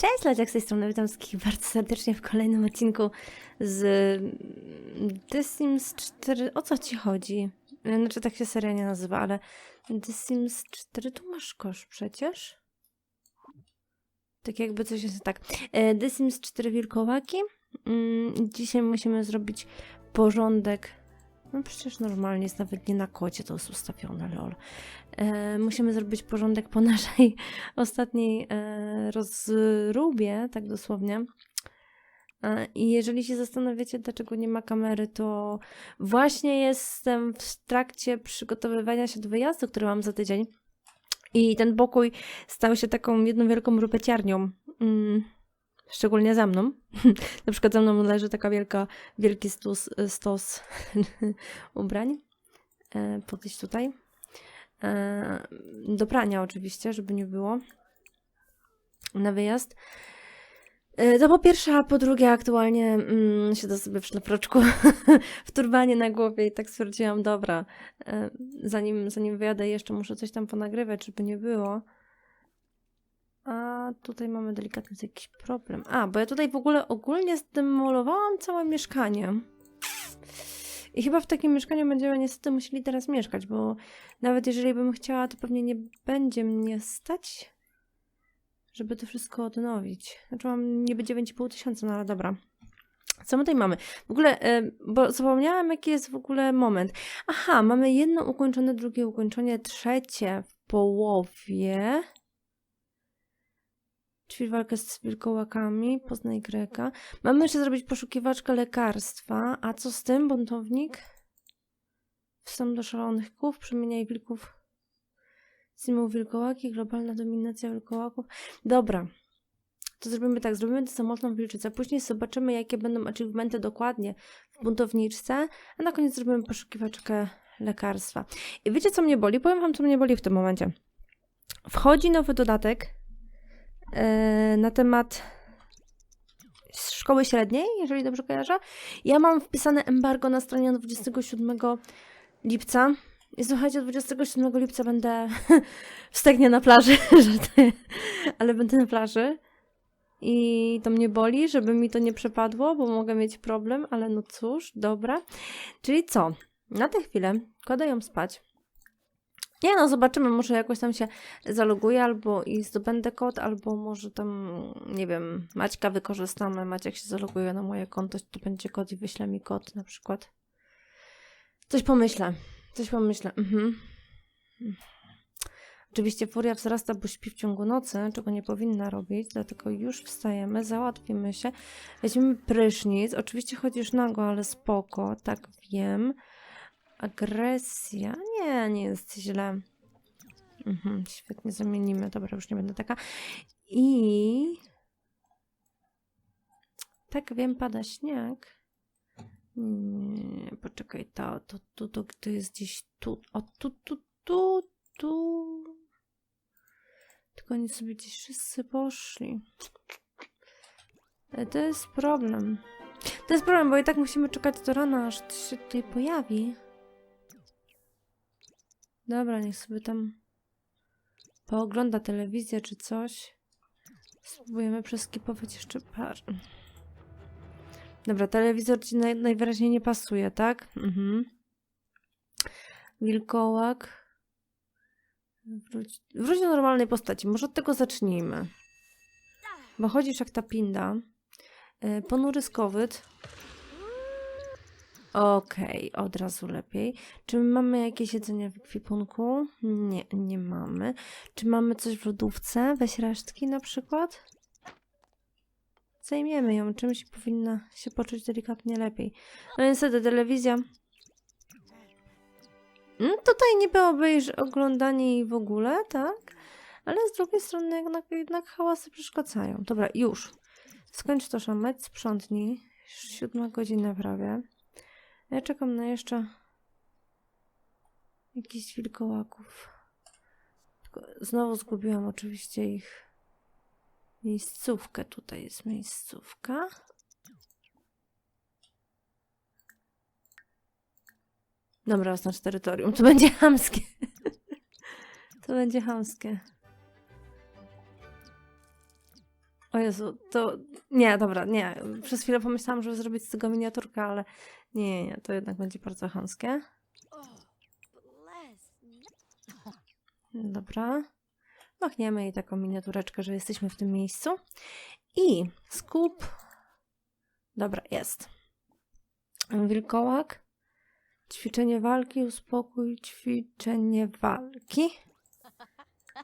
Cześć, Ladziak z tej strony, witam wszystkich bardzo serdecznie w kolejnym odcinku z mm, The Sims 4. O co ci chodzi? Znaczy tak się seria nie nazywa, ale The Sims 4, tu masz kosz przecież? Tak jakby coś jest tak. E, The Sims 4 wilkołaki. Mm, Dzisiaj musimy zrobić porządek. No przecież normalnie jest nawet nie na kocie to jest ustawione, lol. E, musimy zrobić porządek po naszej ostatniej e, rozróbie, tak dosłownie. E, I jeżeli się zastanawiacie, dlaczego nie ma kamery, to właśnie jestem w trakcie przygotowywania się do wyjazdu, który mam za tydzień. I ten pokój stał się taką jedną wielką rupeciarnią. Mm, szczególnie za mną. Na przykład za mną leży taka wielka, wielki stos, stos ubrań. E, podejść tutaj. E, do prania oczywiście, żeby nie było na wyjazd. E, To po pierwsze, a po drugie aktualnie mm, siedzę sobie w szlafroczku w turbanie na głowie i tak stwierdziłam, dobra, e, zanim, zanim wyjadę jeszcze muszę coś tam ponagrywać, żeby nie było. A tutaj mamy delikatny jakiś problem. A, bo ja tutaj w ogóle ogólnie zdemolowałam całe mieszkanie. I chyba w takim mieszkaniu będziemy niestety musieli teraz mieszkać, bo nawet jeżeli bym chciała, to pewnie nie będzie mnie stać, żeby to wszystko odnowić. Znaczy mam niby 9,5 tysiąca, no ale dobra. Co my tutaj mamy? W ogóle, e, bo zapomniałam, jaki jest w ogóle moment. Aha, mamy jedno ukończone, drugie ukończenie, trzecie w połowie. Ćwir walkę z wilkołakami, poznaj Greka. Mamy jeszcze zrobić poszukiwaczkę lekarstwa. A co z tym, buntownik? Wstęp do szalonych kłów, przemieniaj wilków. Simów wilkołaki, globalna dominacja wilkołaków. Dobra. To zrobimy tak, zrobimy tę samotną wilczycę, później zobaczymy, jakie będą achievementy dokładnie w buntowniczce, a na koniec zrobimy poszukiwaczkę lekarstwa. I wiecie, co mnie boli? Powiem wam, co mnie boli w tym momencie. Wchodzi nowy dodatek na temat szkoły średniej, jeżeli dobrze kojarzę. Ja mam wpisane embargo na stronie 27 lipca. I słuchajcie, 27 lipca będę wstegnie na plaży, ale będę na plaży. I to mnie boli, żeby mi to nie przepadło, bo mogę mieć problem, ale no cóż, dobra. Czyli co? Na tę chwilę kładę ją spać. Nie no, zobaczymy, może jakoś tam się zaloguję, albo i zdobędę kod, albo może tam, nie wiem, Maćka wykorzystamy. Maciek się zaloguje na moje konto, to będzie kod i wyśle mi kod na przykład. Coś pomyślę, coś pomyślę. Mhm. Oczywiście furia wzrasta, bo śpi w ciągu nocy, czego nie powinna robić, dlatego już wstajemy, załatwimy się, weźmiemy prysznic. Oczywiście chodzisz nago, ale spoko, tak wiem. Agresja? Nie, nie jest źle. Mhm, świetnie zamienimy. Dobra, już nie będę taka. I. Tak wiem, pada śnieg. Nie, poczekaj, to, to, to, to, to jest gdzieś tu. O, tu, tu, tu, tu. Tylko oni sobie gdzieś wszyscy poszli. To jest problem. To jest problem, bo i tak musimy czekać do rana, aż się tutaj pojawi. Dobra, niech sobie tam poogląda telewizję czy coś. Spróbujemy przeskipować jeszcze par. Dobra, telewizor ci naj, najwyraźniej nie pasuje, tak? Mhm. Wilkołak. Wróć, wróć do normalnej postaci. Może od tego zacznijmy. Bo chodzisz jak ta pinda. Yy, ponury skowyt. Okej, od razu lepiej. Czy my mamy jakieś jedzenie w ekwipunku? Nie, nie mamy. Czy mamy coś w lodówce? Weź resztki na przykład. Zajmiemy ją czymś powinna się poczuć delikatnie lepiej. No niestety telewizja. No, tutaj niby obejrz oglądanie jej w ogóle, tak? Ale z drugiej strony jednak, jednak hałasy przeszkadzają. Dobra, już. Skończ to szamać, sprzątnij. Siódma godzina prawie. Ja czekam na jeszcze jakichś wilkołaków. Tylko znowu zgubiłam oczywiście ich miejscówkę. Tutaj jest miejscówka. Dobra, oznacz terytorium. To będzie hamskie. to będzie hamskie. O Jezu, to... Nie, dobra, nie. Przez chwilę pomyślałam, żeby zrobić z tego miniaturkę, ale nie, nie. To jednak będzie bardzo chamskie. Dobra. Machniemy jej taką miniatureczkę, że jesteśmy w tym miejscu. I skup. Dobra, jest. Wilkołak. Ćwiczenie walki, uspokój, ćwiczenie walki.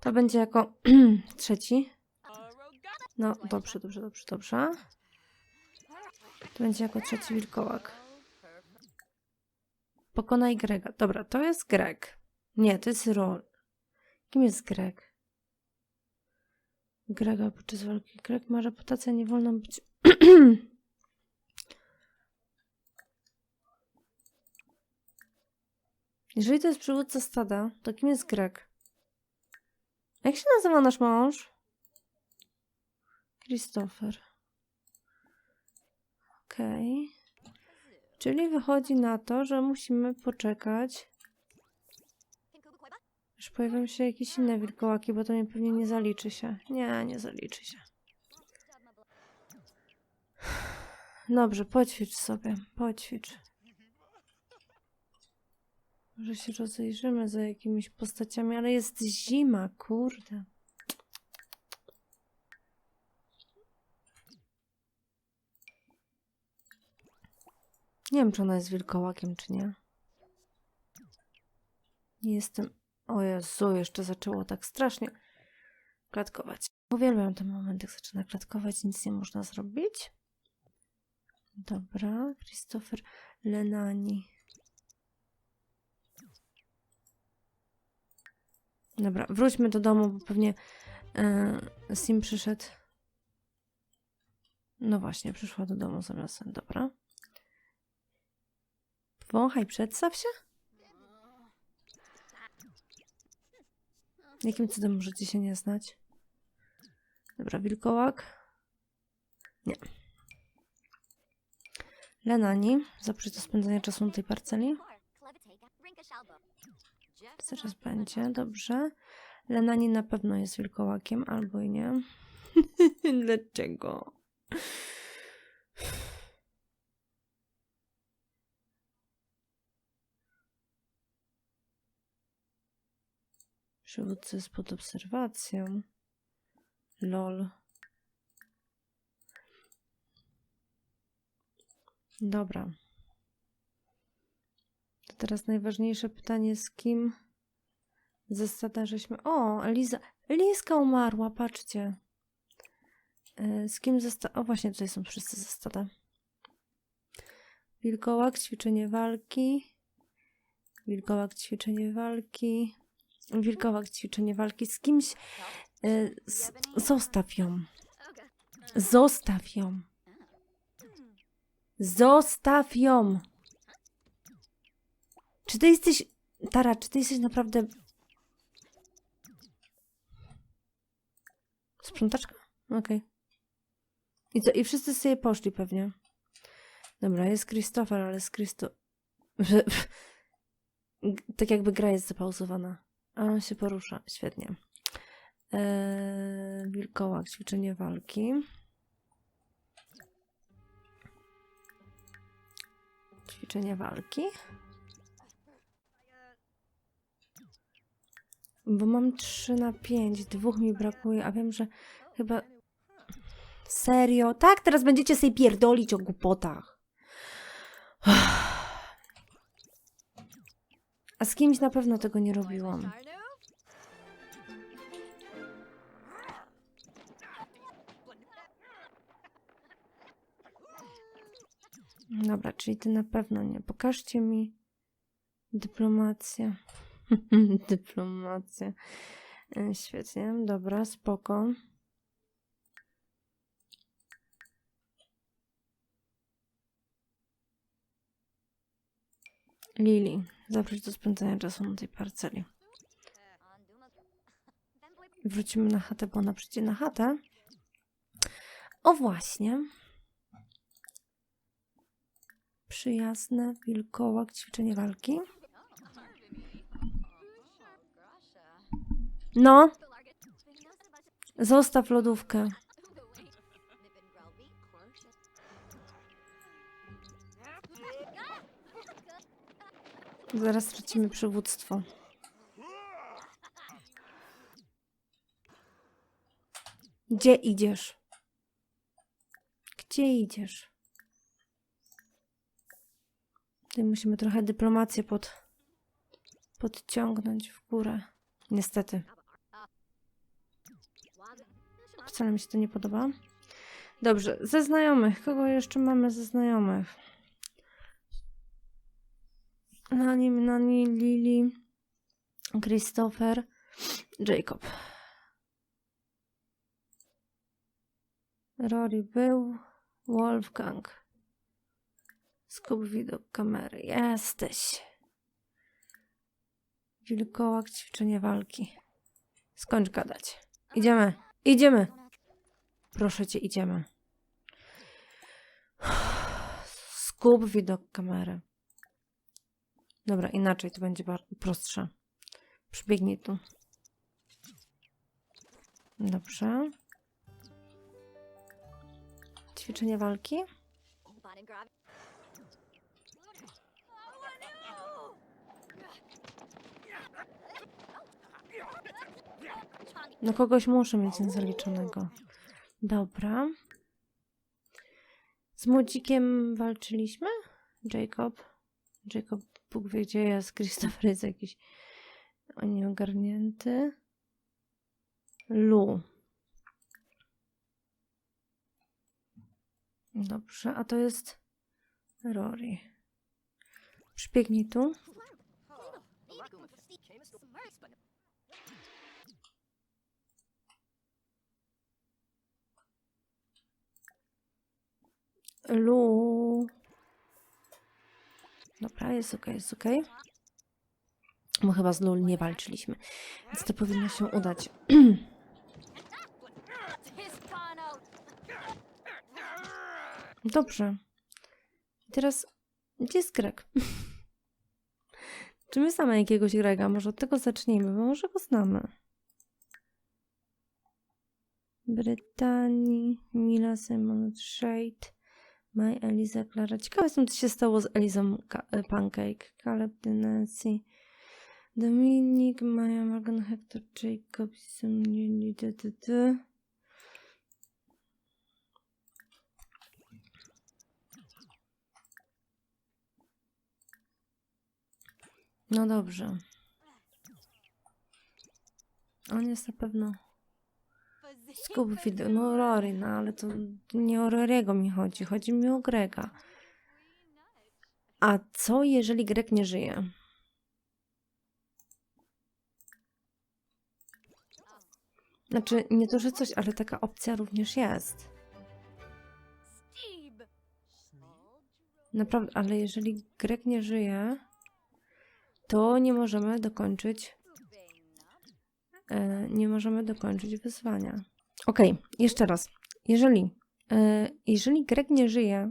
To będzie jako trzeci. No, dobrze, dobrze, dobrze, dobrze. To będzie jako trzeci wilkołak. Pokonaj Grega. Dobra, to jest Greg. Nie, to jest Rol. Kim jest Greg? Grega podczas walki. Greg ma reputację, nie wolno być... Jeżeli to jest przywódca stada, to kim jest Greg? Jak się nazywa nasz mąż? Christopher. Okej. Czyli wychodzi na to, że musimy poczekać, aż pojawią się jakieś inne wilkołaki, bo to mi pewnie nie zaliczy się. Nie, nie zaliczy się. Dobrze, poćwicz sobie, poćwicz. Może się rozejrzymy za jakimiś postaciami, ale jest zima, kurde. Nie wiem, czy ona jest wilkołakiem, czy nie. Nie jestem... O Jezu, jeszcze zaczęło tak strasznie klatkować. Uwielbiam ten moment, jak zaczyna klatkować, nic nie można zrobić. Dobra, Christopher Lenani. Dobra, wróćmy do domu, bo pewnie e, Sim przyszedł. No właśnie, przyszła do domu zamiast. Dobra. Wąchaj, przedstaw się. Jakim cudem możecie się nie znać? Dobra, wilkołak. Nie. Lenani, zaprosić do spędzania czasu na tej parceli. Zaraz będzie, dobrze. Lenani na pewno jest wilkołakiem, albo i nie. Dlaczego? Przywódca jest pod obserwacją. Lol. Dobra. To teraz najważniejsze pytanie, z kim ze stada żeśmy... O, Liza... Liska umarła, patrzcie. E, Z kim ze stada... O, właśnie tutaj są wszyscy ze stada. Wilkołak, ćwiczenie walki. Wilkołak, ćwiczenie walki. Wilkołak, ćwiczenie walki z kimś. E. Zostaw ją. Zostaw ją. Zostaw ją. Czy ty jesteś. Tara, czy ty jesteś naprawdę. Sprzątaczka? Okej. I co? I wszyscy sobie poszli pewnie. Dobra, jest Christopher, ale z Christo... tak jakby gra jest zapauzowana. A on się porusza. Świetnie. Eee, wilkołak, ćwiczenie walki. Ćwiczenie walki. Bo mam 3 na 5, dwóch mi brakuje, a wiem, że chyba... Serio? Tak, teraz będziecie sobie pierdolić o głupotach. A z kimś na pewno tego nie robiłam. Dobra, czyli ty na pewno nie. Pokażcie mi dyplomację. dyplomację. E, Świetnie, dobra, spoko. Lili, zaproś do spędzania czasu na tej parceli. Wrócimy na chatę, bo ona przyjdzie na chatę. O właśnie. Przyjazne, wilkołak, ćwiczenie walki. No, zostaw lodówkę. Zaraz stracimy przywództwo. Gdzie idziesz? Gdzie idziesz? Tutaj musimy trochę dyplomację pod, podciągnąć w górę. Niestety. Wcale mi się to nie podoba. Dobrze, ze znajomych. Kogo jeszcze mamy ze znajomych? Nani, Nani, Lili, Christopher, Jacob. Rory był, Wolfgang. Skup widok kamery. Jesteś. Wilkołak, ćwiczenie walki. Skończ gadać. Idziemy, idziemy. Proszę cię, idziemy. Skup widok kamery. Dobra, inaczej to będzie prostsze. Przybiegnij tu. Dobrze. Ćwiczenie walki. No kogoś muszę mieć niezaliczonego. Dobra. Z młodzikiem walczyliśmy? Jacob? Jacob Bóg wie gdzie jest. Christopher jest jakiś nieogarnięty. Lu. Dobrze, a to jest Rory. Przybiegnij tu. Lu. Dobra, jest ok, jest ok. Bo chyba z Lul nie walczyliśmy. Więc to powinno się udać. Dobrze. I teraz, gdzie jest Greg? Czy my znamy jakiegoś Grega? Może od tego zacznijmy, bo może go znamy. Brytanii, Mila, Simon, Shade, May, Eliza, Clara. Ciekawe jestem, co się stało z Elizą e, Pancake, Caleb, Nancy, Dominik, Maja, Morgan, Hector, Jacob, ty, ty. No dobrze. On jest na pewno skup wideo. No Rory, no ale to nie o Rory'ego mi chodzi. Chodzi mi o Grega. A co jeżeli Greg nie żyje? Znaczy, nie to, że coś, ale taka opcja również jest. Naprawdę, ale jeżeli Greg nie żyje, to nie możemy dokończyć. E, nie możemy dokończyć wyzwania. Okej, jeszcze raz. Jeżeli, e, jeżeli Greg nie żyje,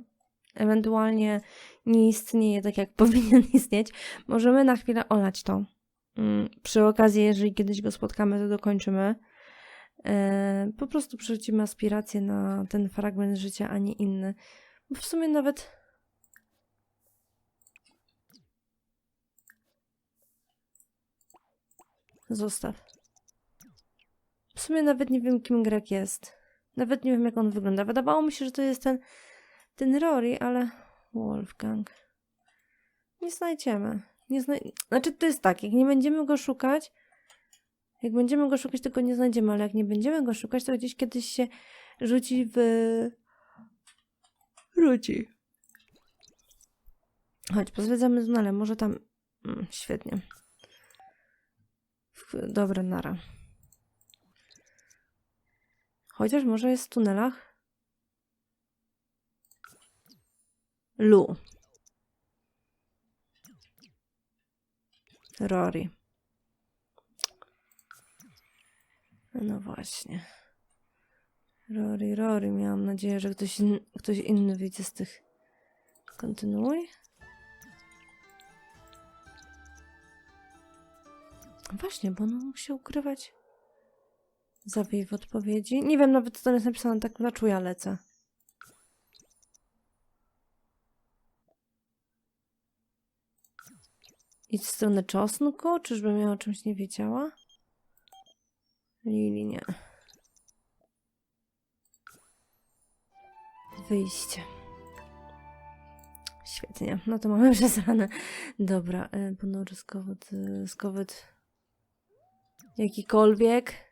ewentualnie nie istnieje tak, jak powinien istnieć, możemy na chwilę olać to. Mm, Przy okazji, jeżeli kiedyś go spotkamy, to dokończymy. E, po prostu przerzucimy aspirację na ten fragment życia, a nie inny. Bo w sumie nawet Zostaw. W sumie nawet nie wiem, kim Greg jest. Nawet nie wiem, jak on wygląda. Wydawało mi się, że to jest ten, ten Rory, ale Wolfgang. Nie znajdziemy. Nie znaj... Znaczy, to jest tak, jak nie będziemy go szukać, jak będziemy go szukać, to go nie znajdziemy, ale jak nie będziemy go szukać, to gdzieś kiedyś się rzuci w... Rzuci. Chodź, pozwiedzamy tunele, może tam... Mm, świetnie. Dobra, nara. Chociaż może jest w tunelach. Lu. Rory. No właśnie. Rory, Rory. Miałam nadzieję, że ktoś, in, ktoś inny wyjdzie z tych. Kontynuuj. Właśnie, bo on mógł się ukrywać. Zabij w odpowiedzi. Nie wiem nawet, co tam jest napisane, tak na czuja lecę. Idź w stronę czosnku? Czyżbym ja o czymś nie wiedziała? Lili, nie. Wyjście. Świetnie. No to mamy przesrane. Dobra, y, ponury skowet, y, skowet jakikolwiek.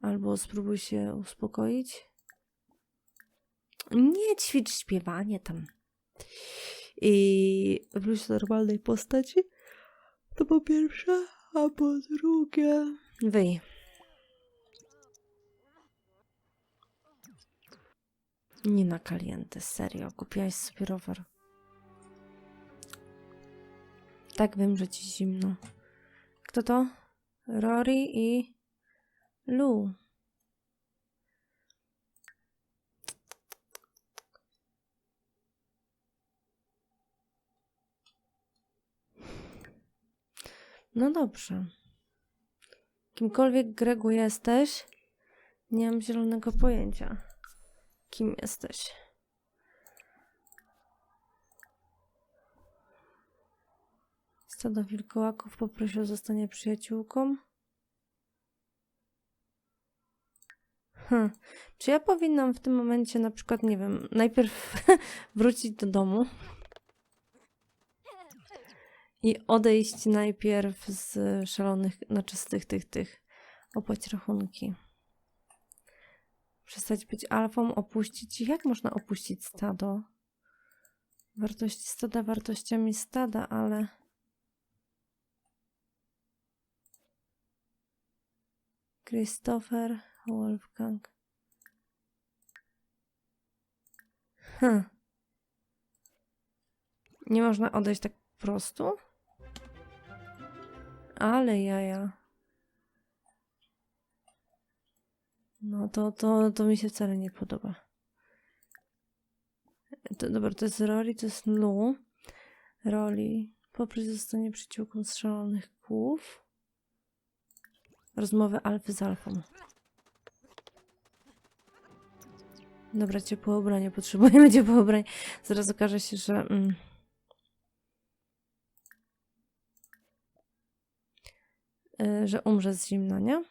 Albo spróbuj się uspokoić. Nie ćwicz śpiewanie tam. I wróć do normalnej postaci. To po pierwsze, a po drugie... Wyj. Nie na kalienty, serio. Kupiłaś sobie rower. Tak wiem, że ci zimno. Kto to? Rory i Lu. No dobrze. Kimkolwiek Gregu jesteś, nie mam zielonego pojęcia. Kim jesteś? Stado wilkołaków poprosił o zostanie przyjaciółką. Hm. Czy ja powinnam w tym momencie na przykład, nie wiem, najpierw wrócić do domu i odejść najpierw z szalonych, znaczy z tych, tych, tych, opłać rachunki. Przestać być alfą, opuścić. Jak można opuścić stado? Wartości stada wartościami stada, ale... Christopher, Wolfgang. Hm. Nie można odejść tak po prostu? Ale jaja. No to, to, to mi się wcale nie podoba. To, dobra, to jest Rory, to jest Lu. Rory. Poproś zostanie przyciółką z szalonych kłów. Rozmowy alfy z alfą. Dobra, ciepłe ubranie. Potrzebujemy ciepłe ubranie. Zaraz okaże się, że... Mm, y, że umrze z zimna, nie?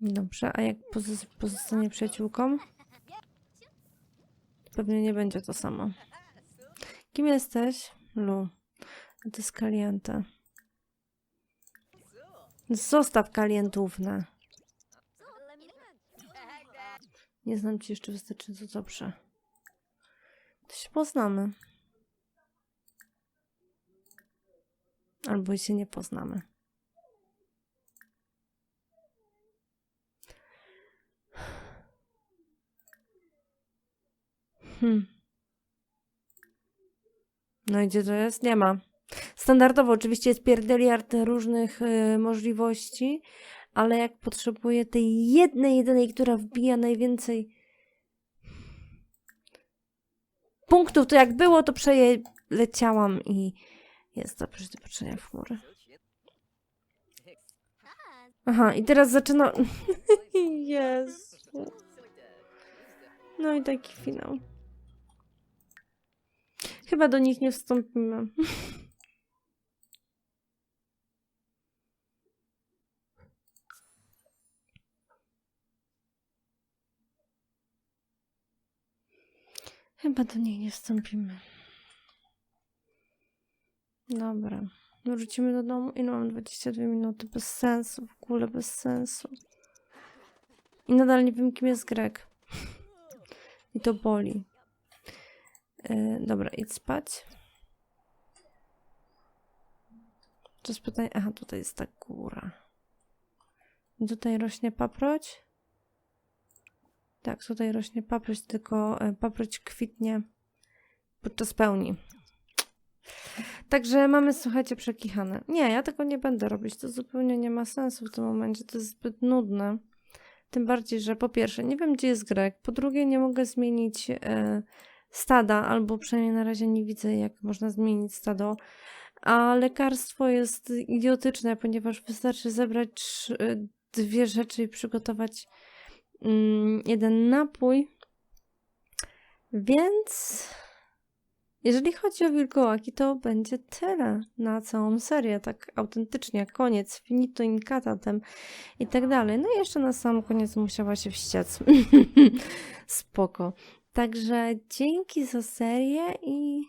Dobrze, a jak pozos- pozostanie przyjaciółką? Pewnie nie będzie to samo. Kim jesteś? Lu. To jest kalienta. Zostaw kalientówne. Nie znam ci jeszcze wystarczająco dobrze. To się poznamy. Albo się nie poznamy. Hmm. No i gdzie to jest? Nie ma. Standardowo oczywiście jest pierdeliard różnych y, możliwości, ale jak potrzebuję tej jednej, jedynej, która wbija najwięcej punktów, to jak było, to przeleciałam i jest to patrzenia w chmury. Aha, i teraz zaczyna... Jezu. No i taki finał. Chyba do nich nie wstąpimy. Chyba do nich nie wstąpimy. Dobra. Wrócimy do domu i mam 22 minuty. Bez sensu, w ogóle bez sensu. I nadal nie wiem, kim jest Greg. I to boli. E, dobra, idź spać. Jest pytanie. Aha, tutaj jest ta góra. I tutaj rośnie paproć. Tak, tutaj rośnie paproć, tylko e, paproć kwitnie podczas pełni. Także mamy, słuchajcie, przekichane. Nie, ja tego nie będę robić. To zupełnie nie ma sensu w tym momencie. To jest zbyt nudne. Tym bardziej, że po pierwsze, nie wiem, gdzie jest Grek. Po drugie, nie mogę zmienić e, stada, albo przynajmniej na razie nie widzę, jak można zmienić stado. A lekarstwo jest idiotyczne, ponieważ wystarczy zebrać trz- dwie rzeczy i przygotować jeden napój. Więc jeżeli chodzi o wilkołaki, to będzie tyle na całą serię, tak autentycznie, koniec, finito incatatem i tak dalej. No i jeszcze na sam koniec musiała się wściec. Spoko. Także dzięki za serię i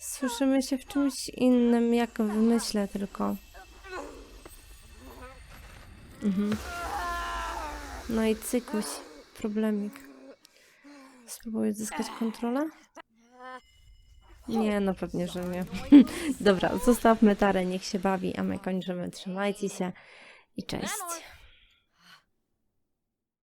słyszymy się w czymś innym, jak wymyślę tylko. Mhm. No i cykuś, problemik. Spróbuję zyskać kontrolę? Nie, no pewnie, że nie. Dobra, zostawmy Tarę, niech się bawi, a my kończymy. Trzymajcie się i cześć.